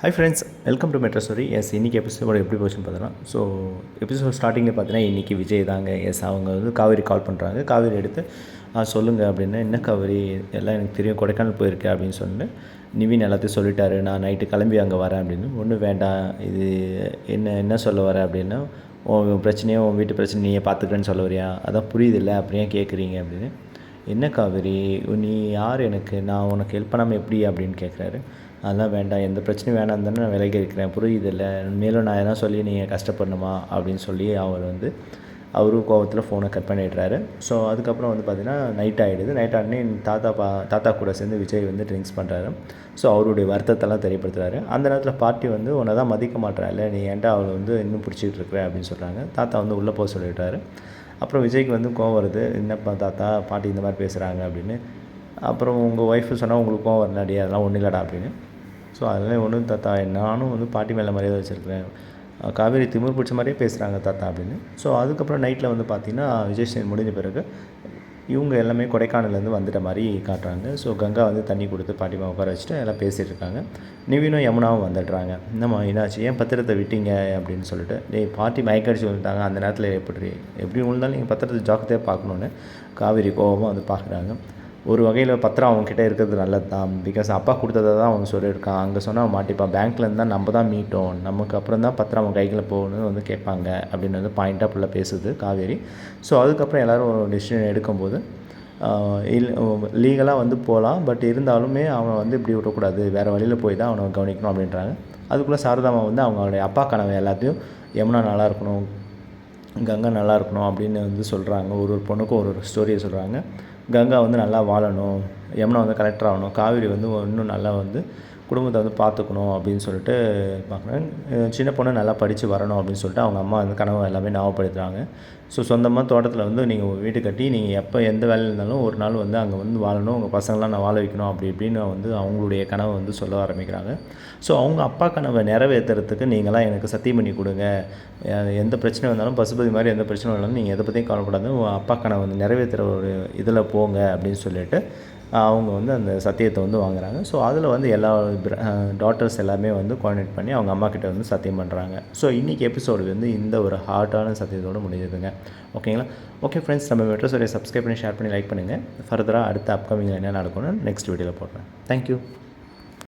Hi friends welcome to Metro Story S இன்றைக்கி எபிசோட எப்படி போச்சுன்னு பார்த்தோன்னா ஸோ எபிசோட் ஸ்டார்டிங்கில் பார்த்தீங்கன்னா இன்றைக்கி விஜய் தாங்க. எஸ் அவங்க வந்து காவேரி கால் பண்ணுறாங்க காவேரி எடுத்து சொல்லுங்கள் அப்படின்னா அப்படின்னு என்ன காவேரி? எல்லாம் எனக்கு தெரியும். கொடைக்கானல் போயிருக்கேன் அப்படின்னு சொன்னு நிவின் எல்லாத்தையும் சொல்லிட்டாரு. நான் நைட்டு கிளம்பி அங்கே வரேன் அப்படின்னு. ஒன்றும் வேண்டாம். இது என்ன என்ன சொல்ல வரேன் அப்படின்னா. உன் பிரச்சனையோ உன் வீட்டு பிரச்சனை நீயே பார்த்துக்கிறேன்னு சொல்ல வரியா? அதான் புரியுதில்ல. அப்புறம் ஏன் கேட்குறீங்க அப்படின்னு. என்ன காவேரி? நீ யார் எனக்கு? நான் உனக்கு ஹெல்ப் பண்ணாமல் எப்படி? அப்படின்னு கேட்குறாரு அதெல்லாம் வேண்டாம். எந்த பிரச்சனையும் வேணாம் தானே நான் விலகி இருக்கிறேன். புரியுதில்ல? மேலும் நான் எதனா சொல்லி நீங்கள் கஷ்டப்படணுமா? அப்படின்னு சொல்லி அவர் வந்து அவரும் கோவத்தில் ஃபோனை கட் பண்ணிடுறாரு. ஸோ அதுக்கப்புறம் வந்து பார்த்தீங்கன்னா நைட் ஆகிடுது நைட் ஆனே தாத்தா பா தாத்தா கூட சேர்ந்து விஜய் வந்து ட்ரிங்க்ஸ் பண்ணுறாரு ஸோ அவருடைய வருத்தத்தெல்லாம் தெரியப்படுத்துறாரு. அந்த நேரத்தில் பார்ட்டி வந்து உன்னை தான் மதிக்க மாட்றால நீ ஏன்டா அவளை வந்து இன்னும் பிடிச்சிட்டு இருக்கிற? அப்படின்னு சொல்கிறாங்க தாத்தா வந்து உள்ளே போக சொல்லிட்டாரு அப்புறம் விஜய்க்கு வந்து கோவம் வருது. என்னப்பா தாத்தா பாட்டி இந்த மாதிரி பேசுகிறாங்க அப்படின்னு. அப்புறம் உங்கள் ஒய்ஃபு சொன்னால் உங்களுக்கு கோவம் வரலாடி. அதெல்லாம் ஒன்றும் இல்லைடா அப்படின்னு. ஸோ அதெல்லாம் ஒன்றும் தாத்தா நானும் வந்து பாட்டி மேலே மரியாதை வச்சுருக்கிறேன். காவேரி திமிர் பிடிச்ச மாதிரியே பேசுகிறாங்க தாத்தா அப்படின்னு. ஸோ அதுக்கப்புறம் நைட்டில் வந்து பார்த்திங்கன்னா விஜய் சேன் முடிஞ்ச பிறகு இவங்க எல்லாமே கொடைக்கானல்லேருந்து வந்துட்ட மாதிரி காட்டுறாங்க. ஸோ கங்கா வந்து தண்ணி கொடுத்து பாட்டிமா உட்கார வச்சுட்டு எல்லாம் பேசிகிட்டு இருக்காங்க. நிவினும் யமுனாவும் வந்துடுறாங்க. என்னம்மா என்னாச்சு? ஏன் பத்திரத்தை விட்டீங்க? அப்படின்னு சொல்லிட்டு டேய் பாட்டி மயக்கடிச்சு வந்துட்டாங்க அந்த நேரத்தில் எப்படி எப்படி இருந்தாலும் நீங்கள் பத்திரத்தை ஜாக்கிரதையாக பார்க்கணுன்னு காவேரி கோபமாக வந்து பார்க்குறாங்க. ஒரு வகையில் பத்திரம் அவங்கக்கிட்ட இருக்கிறது நல்லது தான் பிகாஸ் அப்பா கொடுத்ததை தான் அவன் சொல்லியிருக்கான். அங்கே சொன்னால் அவன் மாட்டிப்பான் பேங்க்லேருந்து தான் நம்ம தான் மீட்டோம். நமக்கு அப்புறம் தான் பத்திரம் அவன் கைகளை போகணும்னு வந்து கேட்பாங்க. அப்படின்னு வந்து பாயிண்ட்டாக ஃபுல்லாக பேசுது காவேரி. ஸோ அதுக்கப்புறம் எல்லோரும் ஒரு டிசிஷன் எடுக்கும்போது இல் லீகலாக வந்து போகலாம் பட் இருந்தாலுமே அவனை வந்து இப்படி விடக்கூடாது. வேறு வழியில் போய் தான் அவனை கவனிக்கணும் அப்படின்றாங்க. அதுக்குள்ளே சாரதாமா வந்து அவங்களுடைய அப்பா கனவு எல்லாத்தையும் யமுனா நல்லா இருக்கணும் கங்கை நல்லா இருக்கணும் அப்படின்னு வந்து சொல்கிறாங்க ஒரு ஒரு பொண்ணுக்கும் ஒரு ஒரு ஸ்டோரியை சொல்கிறாங்க கங்கா வந்து நல்லா வாழணும். யமுனா வந்து கலெக்டர் ஆகணும். காவேரி வந்து இன்னும் நல்லா வந்து குடும்பத்தை வந்து பார்த்துக்கணும் அப்படின்னு சொல்லிட்டு பார்க்குறேன். சின்ன பொண்ணு நல்லா படித்து வரணும் அப்படின்னு சொல்லிட்டு அவங்க அம்மா வந்து கனவு எல்லாமே ஞாபகப்படுத்துகிறாங்க ஸோ சொந்தமாக தோட்டத்தில் வந்து நீங்கள் வீடு கட்டி நீங்கள் எப்போ எந்த வேலையில் இருந்தாலும் ஒரு நாள் வந்து அங்கே வந்து வாழணும் உங்கள் பசங்களாம் நான் வாழ வைக்கணும் அப்படி இப்படின்னு வந்து அவங்களுடைய கனவை வந்து சொல்ல ஆரம்பிக்கிறாங்க. ஸோ அவங்க அப்பா கனவை நிறைவேற்றுறதுக்கு நீங்களாம் எனக்கு சத்தியம் பண்ணி கொடுங்க. எந்த பிரச்சனை வந்தாலும் பசுபதி மாதிரி எந்த பிரச்சனை வந்தாலும் நீங்கள் எதை பற்றியும் கவலைப்படாது உங்கள் அப்பா கனவை வந்து நிறைவேற்றுற ஒரு இதில் போங்க அப்படின்னு சொல்லிட்டு அவங்க வந்து அந்த சத்தியத்தை வந்து வாங்குறாங்க. ஸோ அதில் வந்து எல்லா டாட்டர்ஸ் எல்லாமே வந்து கோஆர்டினேட் பண்ணி அவங்க அம்மா கிட்ட வந்து சத்தியம் பண்ணுறாங்க ஸோ இன்றைக்கி எபிசோடு வந்து இந்த ஒரு ஹார்ட்டான சத்தியத்தோடு முடிஞ்சதுங்க. ஓகேங்களா ஓகே ஃப்ரெண்ட்ஸ் நம்ம மெட்ரோ சப்ஸ்கிரைப் பண்ணி ஷேர் பண்ணி லைக் பண்ணுங்கள் ஃபர்தராக அடுத்த அப்கமிங்கில் என்ன நடக்கும்னு நெக்ஸ்ட் வீடியோவில் போடுறேன். தேங்க்யூ